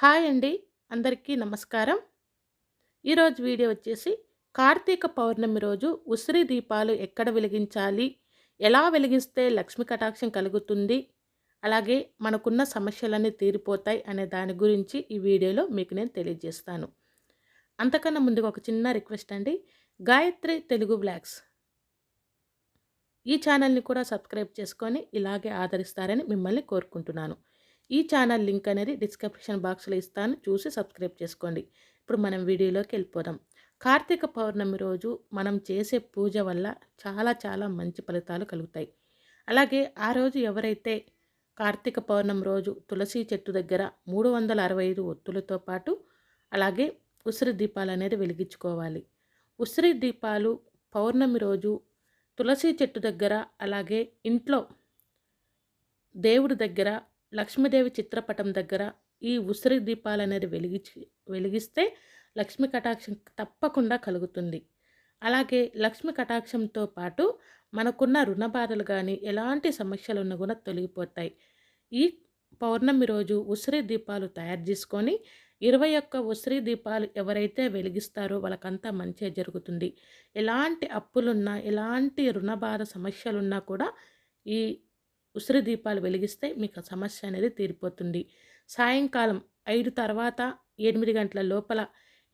Hi అండి. అందరికీ నమస్కారం. ఈరోజు వీడియో వచ్చేసి కార్తీక పౌర్ణమి రోజు ఉసిరి దీపాలు ఎక్కడ వెలిగించాలి? ఎలా వెలిగిస్తే లక్ష్మి కటాక్షం కలుగుతుంది? అలాగే మనకున్న సమస్యలన్నీ తీరిపోతాయి అనే దాని గురించి ఈ వీడియోలో మీకు నేను తెలియజేస్తాను. అంతకన్నా ముందుగా ఒక చిన్న రిక్వెస్ట్ అండి. గాయత్రి తెలుగు బ్లాగ్స్ ఈ ఛానల్ని కూడా సబ్స్క్రైబ్ చేసుకొని ఇలాగే ఆదరిస్తారని మిమ్మల్ని కోరుకుంటున్నాను. ఈ ఛానల్ లింక్ అనేది డిస్క్రిప్షన్ బాక్స్లో ఇస్తాను. చూసి సబ్స్క్రైబ్ చేసుకోండి. ఇప్పుడు మనం వీడియోలోకి వెళ్ళిపోదాం. కార్తీక పౌర్ణమి రోజు మనం చేసే పూజ వల్ల చాలా చాలా మంచి ఫలితాలు కలుగుతాయి. అలాగే ఆ రోజు ఎవరైతే కార్తీక పౌర్ణమి రోజు తులసి చెట్టు దగ్గర మూడు వందల అరవై ఐదు ఒత్తులతో పాటు అలాగే ఉసిరి దీపాలు అనేది వెలిగించుకోవాలి. ఉసిరి దీపాలు పౌర్ణమి రోజు తులసి చెట్టు దగ్గర అలాగే ఇంట్లో దేవుడి దగ్గర లక్ష్మీదేవి చిత్రపటం దగ్గర ఈ ఉసిరి దీపాలు అనేది వెలిగించి వెలిగిస్తే లక్ష్మీ కటాక్షం తప్పకుండా కలుగుతుంది. అలాగే లక్ష్మి కటాక్షంతో పాటు మనకున్న రుణ బాధలు కానీ ఎలాంటి సమస్యలు ఉన్నా కూడా తొలగిపోతాయి. ఈ పౌర్ణమి రోజు ఉసిరి దీపాలు తయారు చేసుకొని ఇరవై ఒక్క ఉసిరి దీపాలు ఎవరైతే వెలిగిస్తారో వాళ్ళకంతా మంచిగా జరుగుతుంది. ఎలాంటి అప్పులున్నా ఎలాంటి రుణ బాధ సమస్యలున్నా కూడా ఈ ఉసిరి దీపాలు వెలిగిస్తే మీకు సమస్య అనేది తీరిపోతుంది. సాయంకాలం ఐదు తర్వాత ఎనిమిది గంటల లోపల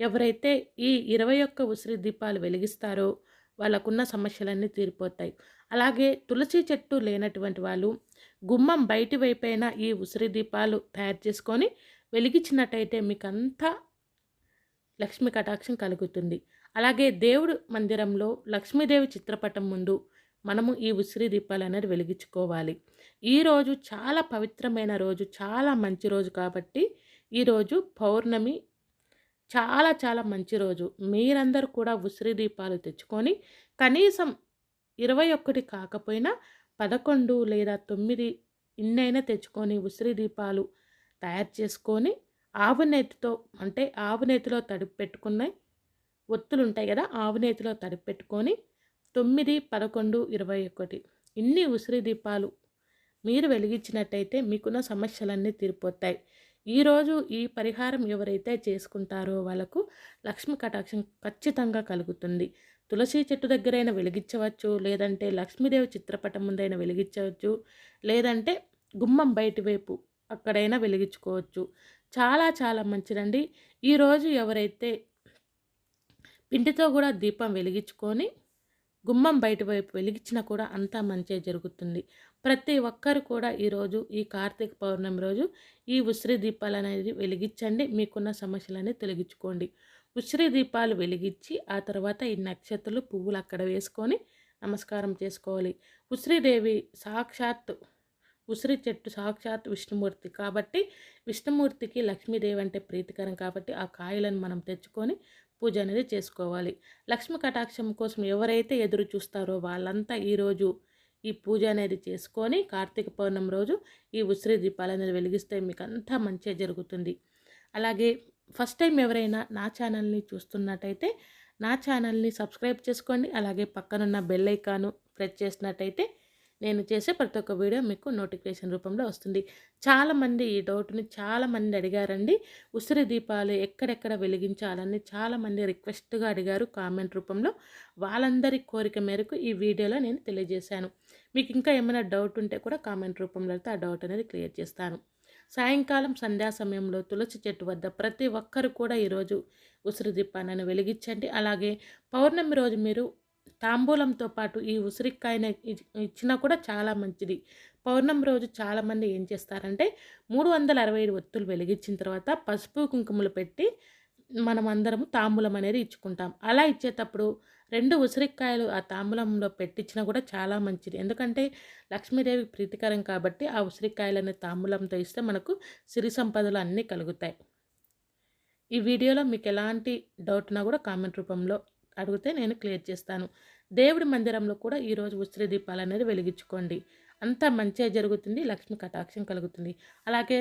ఎవరైతే ఈ ఇరవై ఒక్క ఉసిరి దీపాలు వెలిగిస్తారో వాళ్ళకున్న సమస్యలన్నీ తీరిపోతాయి. అలాగే తులసి చెట్టు లేనటువంటి వాళ్ళు గుమ్మం బయటి వైపైన ఈ ఉసిరి దీపాలు తయారు చేసుకొని వెలిగించినట్టయితే మీకు అంతా లక్ష్మీ కటాక్షం కలుగుతుంది. అలాగే దేవుడు మందిరంలో లక్ష్మీదేవి చిత్రపటం ముందు మనము ఈ ఉసిరి దీపాలు అనేది వెలిగించుకోవాలి. ఈరోజు చాలా పవిత్రమైన రోజు చాలా మంచి రోజు కాబట్టి ఈరోజు పౌర్ణమి చాలా చాలా మంచి రోజు. మీరందరూ కూడా ఉసిరి దీపాలు తెచ్చుకొని కనీసం ఇరవై ఒకటి కాకపోయినా పదకొండు లేదా తొమ్మిది ఇన్నైనా తెచ్చుకొని ఉసిరి దీపాలు తయారు చేసుకొని ఆవు నేతితో అంటే ఆవు నేతిలో తడిపి పెట్టుకున్నాయి ఒత్తులు ఉంటాయి కదా ఆవు నేతిలో తడిపి పెట్టుకొని తొమ్మిది పదకొండు ఇరవై ఒకటి. ఇన్ని ఉసిరి దీపాలు మీరు వెలిగించినట్టయితే మీకున్న సమస్యలన్నీ తీరిపోతాయి. ఈరోజు ఈ పరిహారం ఎవరైతే చేసుకుంటారో వాళ్ళకు లక్ష్మి కటాక్షం ఖచ్చితంగా కలుగుతుంది. తులసి చెట్టు దగ్గరైనా వెలిగించవచ్చు లేదంటే లక్ష్మీదేవి చిత్రపటం ముందైనా వెలిగించవచ్చు లేదంటే గుమ్మం బయటి వైపు అక్కడైనా వెలిగించుకోవచ్చు. చాలా చాలా మంచిదండి. ఈరోజు ఎవరైతే పిండితో కూడా దీపం వెలిగించుకొని గుమ్మం బయట వైపు వెలిగించినా కూడా అంతా మంచే జరుగుతుంది. ప్రతి ఒక్కరు కూడా ఈరోజు ఈ కార్తీక పౌర్ణమి రోజు ఈ ఉసిరి దీపాలు అనేది వెలిగించండి. మీకున్న సమస్యలన్నీ తొలగించుకోండి. ఉసిరి దీపాలు వెలిగించి ఆ తర్వాత ఈ నక్షత్రాలు పువ్వులు అక్కడ వేసుకొని నమస్కారం చేసుకోవాలి. ఉసిరిదేవి సాక్షాత్ ఉసిరి చెట్టు సాక్షాత్ విష్ణుమూర్తి కాబట్టి విష్ణుమూర్తికి లక్ష్మీదేవి అంటే ప్రీతికరం కాబట్టి ఆ కాయలను మనం తెచ్చుకొని పూజ అనేది చేసుకోవాలి. లక్ష్మి కటాక్షం కోసం ఎవరైతే ఎదురు చూస్తారో వాళ్ళంతా ఈరోజు ఈ పూజ అనేది చేసుకొని కార్తీక పౌర్ణమి రోజు ఈ ఉసిరి దీపాలు అనేది వెలిగిస్తే మీకు అంతా మంచిగా జరుగుతుంది. అలాగే ఫస్ట్ టైం ఎవరైనా నా ఛానల్ని చూస్తున్నట్టయితే నా ఛానల్ని సబ్స్క్రైబ్ చేసుకోండి. అలాగే పక్కనున్న బెల్ ఐకాను ప్రెస్ చేసినట్టయితే నేను చేసే ప్రతి ఒక్క వీడియో మీకు నోటిఫికేషన్ రూపంలో వస్తుంది. చాలామంది ఈ డౌట్ని చాలామంది అడిగారండి. ఉసిరి దీపాలు ఎక్కడెక్కడ వెలిగించాలని చాలామంది రిక్వెస్ట్గా అడిగారు కామెంట్ రూపంలో. వాళ్ళందరి కోరిక మేరకు ఈ వీడియోలో నేను తెలియజేశాను. మీకు ఇంకా ఏమైనా డౌట్ ఉంటే కూడా కామెంట్ రూపంలో అయితే ఆ డౌట్ అనేది క్లియర్ చేస్తాను. సాయంకాలం సంధ్యా సమయంలో తులసి చెట్టు వద్ద ప్రతి ఒక్కరు కూడా ఈరోజు ఉసిరి దీపాన్ని వెలిగించండి. అలాగే పౌర్ణమి రోజు మీరు తాంబూలంతో పాటు ఈ ఉసిరికాయని ఇచ్చినా కూడా చాలా మంచిది. పౌర్ణమి రోజు చాలామంది ఏం చేస్తారంటే మూడు వందల అరవై ఐదు ఒత్తులు వెలిగించిన తర్వాత పసుపు కుంకుమలు పెట్టి మనం అందరం తాంబూలం అనేది ఇచ్చుకుంటాం. అలా ఇచ్చేటప్పుడు రెండు ఉసిరికాయలు ఆ తాంబూలంలో పెట్టించినా కూడా చాలా మంచిది. ఎందుకంటే లక్ష్మీదేవి ప్రీతికరం కాబట్టి ఆ ఉసిరికాయలని తాంబూలంతో ఇస్తే మనకు సిరి సంపదలు అన్నీ కలుగుతాయి. ఈ వీడియోలో మీకు ఎలాంటి డౌట్ ఉన్నా కూడా కామెంట్ రూపంలో అడిగితే నేను క్లియర్ చేస్తాను. దేవుడి మందిరంలో కూడా ఈరోజు ఉసిరి దీపాలు అనేది వెలిగించుకోండి. అంతా మంచిగా జరుగుతుంది లక్ష్మి కటాక్షం కలుగుతుంది. అలాగే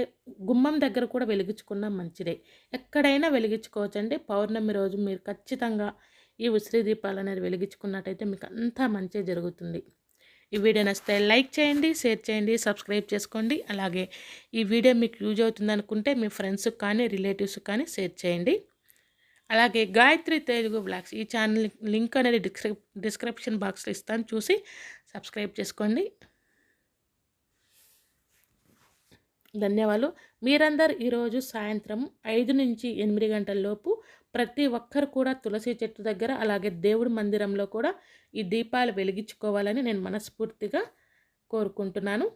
గుమ్మం దగ్గర కూడా వెలిగించుకున్నా మంచిదే. ఎక్కడైనా వెలిగించుకోవచ్చండి. పౌర్ణమి రోజు మీరు ఖచ్చితంగా ఈ ఉసిరి దీపాలు అనేది వెలిగించుకున్నట్టయితే మీకు అంతా మంచిగా జరుగుతుంది. ఈ వీడియో నచ్చితే లైక్ చేయండి షేర్ చేయండి సబ్స్క్రైబ్ చేసుకోండి. అలాగే ఈ వీడియో మీకు యూజ్ అవుతుంది అనుకుంటే మీ ఫ్రెండ్స్కి కానీ రిలేటివ్స్కి కానీ షేర్ చేయండి. అలాగే గాయత్రి తెలుగు బ్లాగ్స్ ఈ ఛానల్ లింక్ అనేది డిస్క్రిప్ డిస్క్రిప్షన్ బాక్స్లో ఇస్తాను చూసి సబ్స్క్రైబ్ చేసుకోండి. ధన్యవాదాలు. మీరందరు ఈరోజు సాయంత్రం ఐదు నుంచి ఎనిమిది గంటల లోపు ప్రతి ఒక్కరు కూడా తులసి చెట్టు దగ్గర అలాగే దేవుడి మందిరంలో కూడా ఈ దీపాలు వెలిగించుకోవాలని నేను మనస్ఫూర్తిగా కోరుకుంటున్నాను.